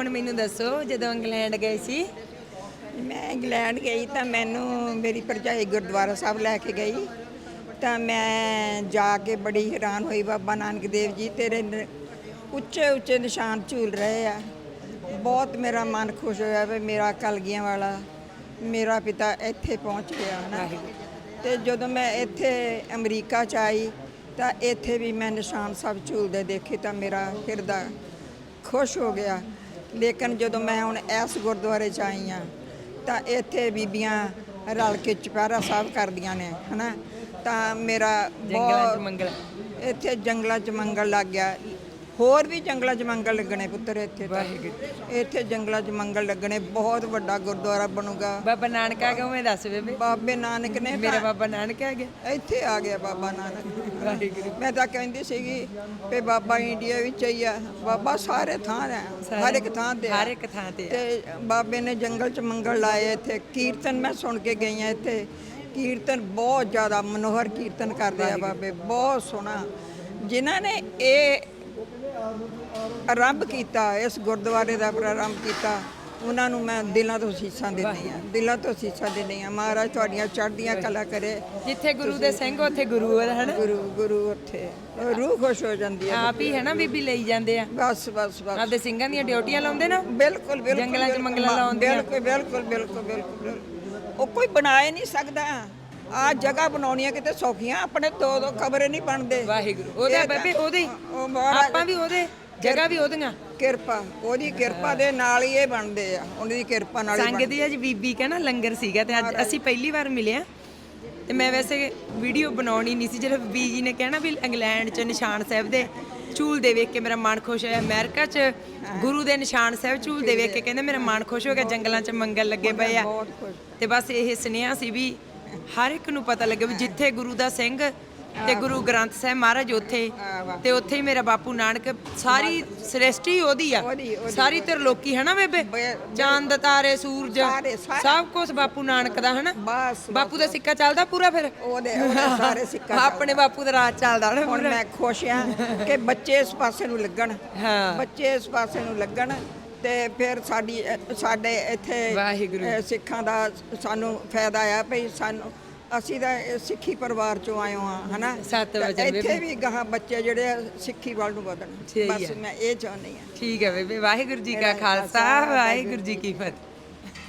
ਹੁਣ ਮੈਨੂੰ ਦੱਸੋ, ਜਦੋਂ ਇੰਗਲੈਂਡ ਗਏ ਸੀ? ਮੈਂ ਇੰਗਲੈਂਡ ਗਈ ਤਾਂ ਮੈਨੂੰ ਮੇਰੀ ਭਰਜਾਈ ਗੁਰਦੁਆਰਾ ਸਾਹਿਬ ਲੈ ਕੇ ਗਈ। ਤਾਂ ਮੈਂ ਜਾ ਕੇ ਬੜੀ ਹੈਰਾਨ ਹੋਈ, ਬਾਬਾ ਨਾਨਕ ਦੇਵ ਜੀ ਤੇਰੇ ਨ- ਉੱਚੇ ਉੱਚੇ ਨਿਸ਼ਾਨ ਝੂਲ ਰਹੇ ਆ। ਬਹੁਤ ਮੇਰਾ ਮਨ ਖੁਸ਼ ਹੋਇਆ ਵੀ ਮੇਰਾ ਕਲਗੀਆਂ ਵਾਲਾ, ਮੇਰਾ ਪਿਤਾ ਇੱਥੇ ਪਹੁੰਚ ਗਿਆ, ਹਨਾ। ਤੇ ਜਦੋਂ ਮੈਂ ਇੱਥੇ ਅਮਰੀਕਾ ਚ ਆਈ, ਤਾਂ ਇੱਥੇ ਵੀ ਮੈਂ ਨਿਸ਼ਾਨ ਸਭ ਝੂਲਦੇ ਦੇਖੇ ਤਾਂ ਮੇਰਾ ਹਿਰਦਾ ਖੁਸ਼ ਹੋ ਗਿਆ। ਲੇਕਿਨ ਜਦੋਂ ਮੈਂ ਹੁਣ ਇਸ ਗੁਰਦੁਆਰੇ ਚ ਆਈ ਆ ਤਾਂ ਇੱਥੇ ਬੀਬੀਆਂ ਰਲ ਕੇ ਚੁਪਹਿਰਾ ਸਾਹਿਬ ਕਰਦੀਆਂ ਨੇ ਹਨਾ? ਤਾਂ ਮੇਰਾ ਜੰਗਲਾਂ 'ਚ ਬਹੁਤ ਮੰਗਲ। ਇੱਥੇ ਜੰਗਲਾਂ 'ਚ ਮੰਗਲ ਲੱਗ ਗਿਆ। ਹੋਰ ਵੀ ਜੰਗਲਾਂ 'ਚ ਮੰਗਲ ਲੱਗਣੇ ਪੁੱਤਰ ਇੱਥੇ ਤਾਂ। ਇੱਥੇ ਜੰਗਲਾਂ 'ਚ ਮੰਗਲ ਲੱਗਣੇ ਬਹੁਤ ਵੱਡਾ ਗੁਰਦੁਆਰਾ ਬਣੂਗਾ। ਬਾਬਾ ਨਾਨਕ ਆ ਗਿਆ ਉਵੇਂ ਦੱਸ ਬੇਬੇ। ਬਾਬੇ ਨਾਨਕ ਨੇ ਮੇਰਾ ਤਾਂ ਬਾਬਾ ਨਾਨਕ ਆ ਗਿਆ ਇੱਥੇ ਆ ਗਿਆ ਬਾਬਾ ਨਾਨਕ। ਵਾਹਿਗੁਰੂ ਮੈਂ ਤਾਂ ਕਹਿੰਦੀ ਸੀਗੀ ਵੀ ਬਾਬਾ ਇੰਡੀਆ ਵਿੱਚ ਹੀ ਆ। ਬਾਬਾ ਸਾਰੇ ਥਾਂ ਹੈ ਹਰ ਇੱਕ ਥਾਂ ਤੇ ਆ। ਹਰ ਇੱਕ ਥਾਂ ਤੇ ਆ। ਤੇ ਬਾਬੇ ਨੇ ਜੰਗਲ ਚ ਮੰਗਲ ਲਾਏ ਇੱਥੇ। ਕੀਰਤਨ ਮੈਂ ਸੁਣ ਕੇ ਗਈ ਆ ਇੱਥੇ। ਕੀਰਤਨ ਬਹੁਤ ਜ਼ਿਆਦਾ ਮਨੋਹਰ ਕੀਰਤਨ ਕਰਦੇ ਆ ਬਾਬੇ ਬਹੁਤ ਸੋਹਣਾ। ਜਿਨ੍ਹਾਂ ਨੇ ਇਹ ਆਰੰਭ ਕੀਤਾ ਇਸ ਗੁਰਦੁਆਰੇ ਦਾ ਪ੍ਰਾਰੰਭ ਕੀਤਾ। ਉਹਨਾਂ ਨੂੰ ਮੈਂ ਦਿਲਾਂ ਤੋਂ ਸੀਸਾਂ ਦਿੰਦੀ ਆ ਦਿਲਾਂ ਤੋਂ ਸੀਸਾਂ ਦਿੰਦੀ ਆ ਮਹਾਰਾਜ ਤੁਹਾਡੀਆਂ ਚੜ੍ਹਦੀਆਂ ਕਲਾ ਕਰੇ। ਜਿੱਥੇ ਗੁਰੂ ਦੇ ਸਿੰਘ ਉੱਥੇ ਗੁਰੂ ਹੈ ਹਨਾ? ਗੁਰੂ ਗੁਰੂ ਉੱਥੇ। ਰੂਹ ਖੁਸ਼ ਹੋ ਜਾਂਦੀ ਆ ਆਪ ਹੀ ਹੈ ਨਾ ਬੀਬੀ ਲਈ ਜਾਂਦੇ ਆ। ਬਸ ਬਸ ਬਸ। ਆਪਦੇ ਸਿੰਘਾਂ ਦੀਆਂ ਡਿਊਟੀਆਂ ਲਾਉਂਦੇ ਨਾ? ਬਿਲਕੁਲ ਬਿਲਕੁਲ ਜੰਗਲਾਂ 'ਚ ਮੰਗਲਾਂ। ਬਿਲਕੁਲ ਬਿਲਕੁਲ ਬਿਲਕੁਲ ਬਿਲਕੁਲ ਬਿਲਕੁਲ। ਉਹ ਕੋਈ ਬਣਾਏ ਨਹੀਂ ਸਕਦਾ। ਆ ਜਗ੍ਹਾ ਬਣਾਉਣੀਆਂ ਕਿਤੇ ਸੌਖੀਆਂ ਆਪਣੇ ਦੋ ਦੋ ਕਬਰੇ ਨਹੀਂ ਬਣਦੇ। ਵਾਹਿਗੁਰੂ ਉਹਦਾ ਬੇਬੇ ਉਹਦੇ? ਆਪਾਂ ਵੀ ਉਹਦੇ ਜਗ੍ਹਾ ਵੀ ਉਹਦੀਆਂ। ਕਿਰਪਾ ਉਹਦੀ ਕਿਰਪਾ ਦੇ ਨਾਲ ਹੀ ਇਹ ਬਣਦੇ ਆ ਉਹਦੀ ਕਿਰਪਾ ਨਾਲ ਹੀ ਸੰਗ ਦੀ ਅੱਜ ਬੀਬੀ ਕਹਿੰਦਾ ਲੰਗਰ ਸੀਗਾ ਤੇ ਅੱਜ ਅਸੀਂ ਪਹਿਲੀ ਵਾਰ ਮਿਲੇ ਆ। ਤੇ ਮੈਂ ਵੈਸੇ ਵੀਡੀਓ ਬਣਾਉਣੀ ਨਹੀਂ ਸੀ ਜਦੋਂ ਬੀਬੀ ਜੀ ਨੇ ਕਹਿਣਾ ਵੀ ਇੰਗਲੈਂਡ 'ਚ ਨਿਸ਼ਾਨ ਸਾਹਿਬ ਦੇ ਝੂਲ ਦੇ ਵੇਖ ਕੇ ਮੇਰਾ ਮਨ ਖੁਸ਼ ਹੋਇਆ। ਅਮਰੀਕਾ 'ਚ ਗੁਰੂ ਦੇ ਨਿਸ਼ਾਨ ਸਾਹਿਬ ਝੂਲ ਦੇ ਵੇਖ ਕੇ ਕਹਿੰਦੇ ਮੇਰਾ ਮਨ ਖੁਸ਼ ਹੋ ਗਿਆ ਜੰਗਲਾਂ 'ਚ ਮੰਗਲ ਲੱਗੇ ਪਏ ਆ। ਤੇ ਬਸ ਇਹ ਸੁਨੇਹਾ ਸੀ ਵੀ ਹਰ ਇੱਕ ਨੂੰ ਪਤਾ ਲੱਗੇ ਵੀ ਜਿੱਥੇ ਗੁਰੂ ਦਾ ਸਿੰਘ ਤੇ ਗੁਰੂ ਗ੍ਰੰਥ ਸਾਹਿਬ ਮਹਾਰਾਜ ਉੱਥੇ ਤੇ ਉੱਥੇ ਹੀ ਮੇਰਾ ਬਾਪੂ ਨਾਨਕ ਸਾਰੀ ਸ੍ਰਿਸ਼ਟੀ ਉਹਦੀ ਆ। ਸਾਰੀ ਤਰਲੋਕੀ ਹੈ ਨਾ ਬੇਬੇ? ਚਾਂਦ ਤਾਰੇ ਸੂਰਜ ਸਾਰੇ- ਸਾਰੇ। ਸਭ ਕੁਝ ਬਾਪੂ ਨਾਨਕ ਦਾ ਹੈ ਨਾ ਬਸ। ਬਾਪੂ ਦਾ ਸਿੱਕਾ ਚੱਲਦਾ ਪੂਰਾ ਫਿਰ? ਉਹਦੇ ਉਹਦੇ ਸਾਰੇ ਸਿੱਕਾ ਆਪਣੇ ਬਾਪੂ ਦਾ ਰਾਜ ਚੱਲਦਾ ਹੁਣ ਮੈਂ ਖੁਸ਼ ਆ ਕਿ ਬੱਚੇ ਇਸ ਪਾਸੇ ਨੂੰ ਲੱਗਣ। ਹਾਂ। ਬੱਚੇ ਇਸ ਪਾਸੇ ਨੂੰ ਲੱਗਣ। ਤੇ ਫਿਰ ਸਾਡੀ ਸਾਡੇ ਇੱਥੇ ਵਾਹਿਗੁਰੂ। ਸਿੱਖਾਂ ਦਾ ਸਾਨੂੰ ਫਾਇਦਾ ਆ ਭਈ ਸਾਨੂੰ ਅਸੀਂ ਤਾਂ ਸਿੱਖੀ ਪਰਿਵਾਰ ਚੋਂ ਆਏ ਹਾਂ ਹਨਾ ਇੱਥੇ। ਵੀ ਗਾਹਾਂ ਬੱਚੇ ਜਿਹੜੇ ਆ, ਸਿੱਖੀ ਵੱਲ ਨੂੰ ਵਧਣ ਬਸ। ਮੈਂ ਇਹ ਚਾਹੁੰਦੀ ਹਾਂ ਠੀਕ ਹੈ ਬੇਬੇ ਵਾਹਿਗੁਰੂ ਜੀ ਕਾ ਖਾਲਸਾ ਵਾਹਿਗੁਰੂ ਜੀ ਕੀ ਫਤਿਹ